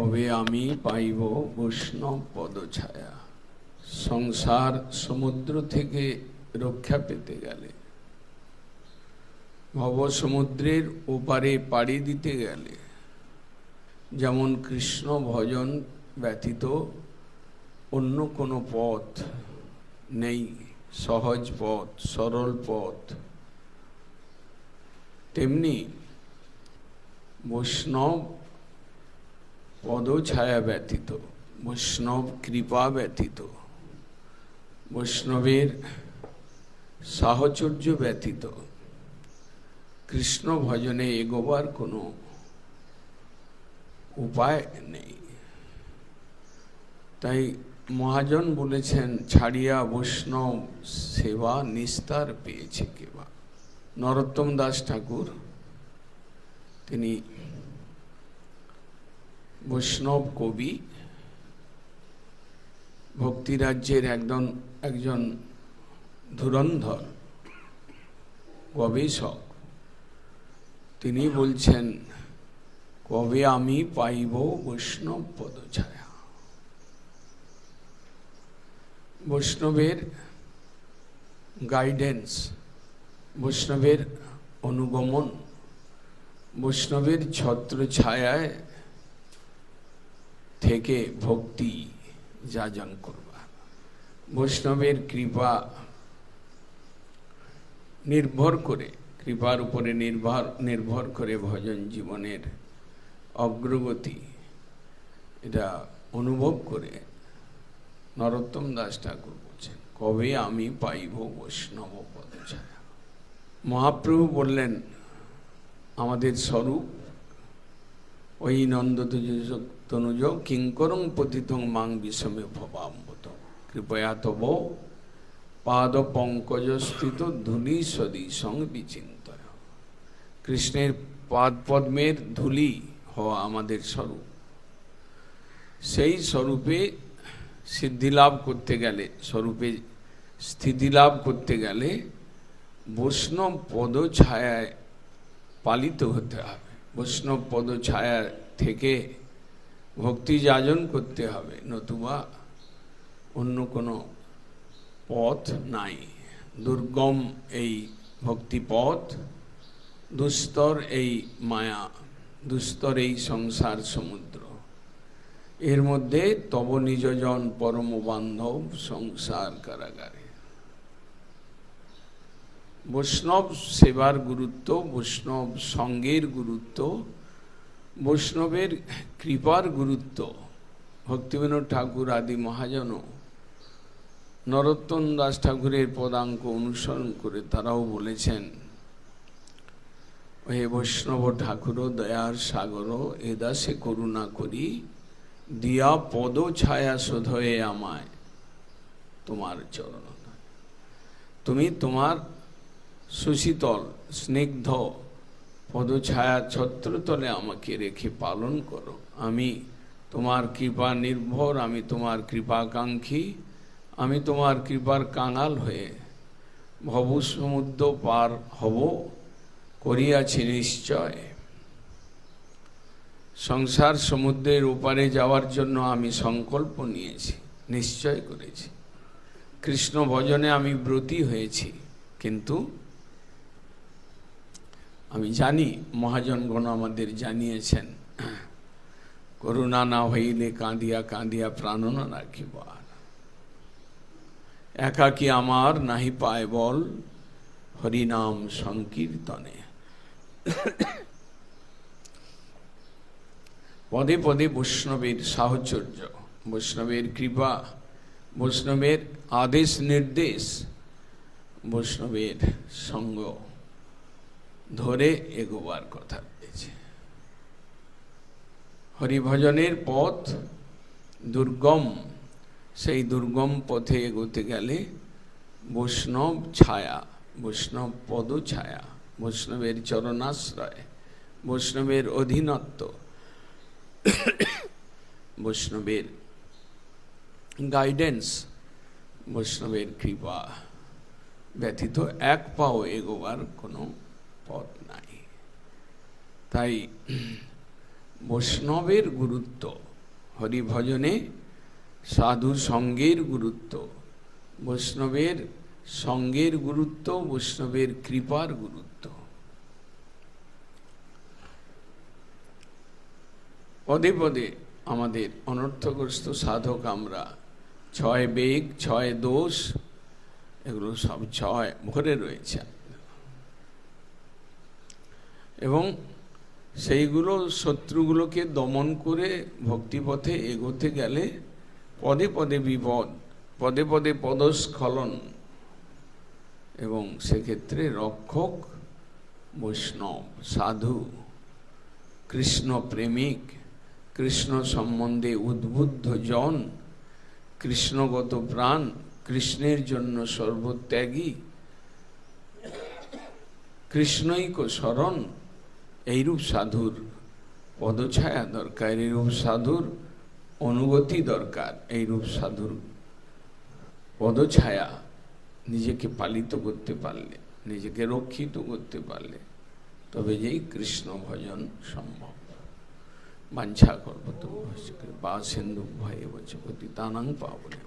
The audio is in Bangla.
কবে আমি পাইব বৈষ্ণব পদছায়া? সংসার সমুদ্র থেকে রক্ষা পেতে গেলে। ভব সমুদ্রের ওপারে পাড়ি দিতে গেলে। যেমন কৃষ্ণ ভজন ব্যতীত অন্য কোনো পথ নেই, সহজ পথ, সরল পথ। তেমনি বৈষ্ণব পদছায়া ব্যতীত, বৈষ্ণব কৃপা ব্যতীত, বৈষ্ণবের সাহচর্য ব্যতীত, কৃষ্ণ ভজনে এগোবার কোনো উপায় নেই। তাই মহাজন বলেছেন, ছাড়িয়া বৈষ্ণব সেবা নিস্তার পেয়েছে কেবা। নরোত্তম দাস ঠাকুর তিনি বৈষ্ণব কবি ভক্তিরাজ্যের একজন একজন ধুরন্ধর গবেষক। তিনি বলছেন, কবে আমি পাইব বৈষ্ণব পদছায়া? বৈষ্ণবের গাইডেন্স বৈষ্ণবের অনুগমন, বৈষ্ণবের ছত্র ছায়ায় থেকে ভক্তি যাজন করবা। বৈষ্ণবের কৃপা নির্ভর করে, কৃপার উপরে নির্ভর নির্ভর করে ভজন জীবনের অগ্রগতি। এটা অনুভব করে নরোত্তম দাস ঠাকুর বলছেন, কবে আমি পাইব বৈষ্ণব পদছায়া মহাপ্রভু বললেন, আমাদের স্বরূপ, ওই নন্দ তনুজ কিঙ্করং পতিতং মাং বিষমে ভবাম্বত। কৃপয়া তব পাদ পঙ্কজ স্থিত ধুলি সদৃশং বিচিন্তয়। কৃষ্ণের পাদ পদ্মের ধুলি হওয়া আমাদের স্বরূপ। সেই স্বরূপে সিদ্ধি লাভ করতে গেলে, স্বরূপে স্থিতি লাভ করতে গেলে বৈষ্ণব পদ ছায়ায় পালিত হতে হবে। বৈষ্ণব পদ ছায়া থেকে ভক্তি যাজন করতে হবে, নতুবা অন্য কোনো পথ নাই। দুর্গম এই ভক্তি পথ দুস্তর এই মায়া, দুস্তর এই সংসার সমুদ্র। এর মধ্যে তব নিজজন পরম বান্ধব সংসার কারাগারে। বৈষ্ণব সেবার গুরুত্ব, বৈষ্ণব সঙ্গের গুরুত্ব বৈষ্ণবের কৃপার গুরুত্ব, ভক্তিবিনোদ ঠাকুর আদি মহাজনও। নরোত্তম দাস ঠাকুরের পদাঙ্ক অনুসরণ করে তারাও বলেছেন, হে বৈষ্ণব ঠাকুর দয়ার সাগর এ দাসে করুণা করি, দিয়া পদ ছায়া শোধয়ে আমায় তোমার চরণ। তুমি তোমার সুশীতল, স্নিগ্ধ পদছায়া ছত্রতলে আমাকে রেখে পালন করো। আমি তোমার কৃপা নির্ভর, আমি তোমার কৃপাকাঙ্ক্ষী, আমি তোমার কৃপার কাঙাল হয়ে ভব সমুদ্র পার হব করিয়াছি নিশ্চয়। সংসার সমুদ্রের ওপারে যাওয়ার জন্য আমি সংকল্প নিয়েছি, নিশ্চয় করেছি। কৃষ্ণ ভজনে আমি ব্রতী হয়েছি, কিন্তু আমি জানি মহাজনগণ আমাদের জানিয়েছেন, করুণা না হইলে কাঁদিয়া কাঁদিয়া প্রাণ না রাখিব আর। একাকি আমার নাহি পায় বল, হরিনাম সংকীর্তনে। পদে পদে বৈষ্ণবের সাহচর্য, বৈষ্ণবের কৃপা, বৈষ্ণবের আদেশ নির্দেশ, বৈষ্ণবের সঙ্গ। ধরে এগোবার কথা। রয়েছে হরিভজনের পথ দুর্গম, সেই দুর্গম পথে এগোতে গেলে বৈষ্ণব ছায়া, বৈষ্ণব পদ ছায়া, বৈষ্ণবের চরণাশ্রয়, বৈষ্ণবের অধীনত্ব, বৈষ্ণবের গাইডেন্স বৈষ্ণবের কৃপা ব্যতীত এক পাও এগোবার কোনো পথ নাই। তাই বৈষ্ণবের গুরুত্ব, হরিভজনে সাধু সঙ্গের গুরুত্ব, বৈষ্ণবের সঙ্গের গুরুত্ব, বৈষ্ণবের কৃপার গুরুত্ব। পদে পদে আমাদের অনর্থগ্রস্ত সাধক আমরা ছয় বেগ, ছয় দোষ, এগুলো সব ছয় ভরে রয়েছে। এবং সেইগুলো শত্রুগুলোকে দমন করে ভক্তিপথে এগোতে গেলে পদে পদে বিপদ, পদে পদে পদস্খলন এবং সেক্ষেত্রে রক্ষক, বৈষ্ণব, সাধু কৃষ্ণ প্রেমিক কৃষ্ণ সম্বন্ধে উদ্বুদ্ধ জন, কৃষ্ণগত প্রাণ, কৃষ্ণের জন্য সর্বত্যাগী, কৃষ্ণৈক শরণ এইরূপ সাধুর পদছায়া দরকার, এইরূপ সাধুর অনুগতি দরকার, এইরূপ সাধুর পদছায়া নিজেকে পালিত করতে পারলে, নিজেকে রক্ষিত করতে পারলে, তবে যেই কৃষ্ণ ভজন সম্ভব। বাঞ্ছা করব তো বা সিন্ধু ভয়ে বচপতি তানাং পাবলে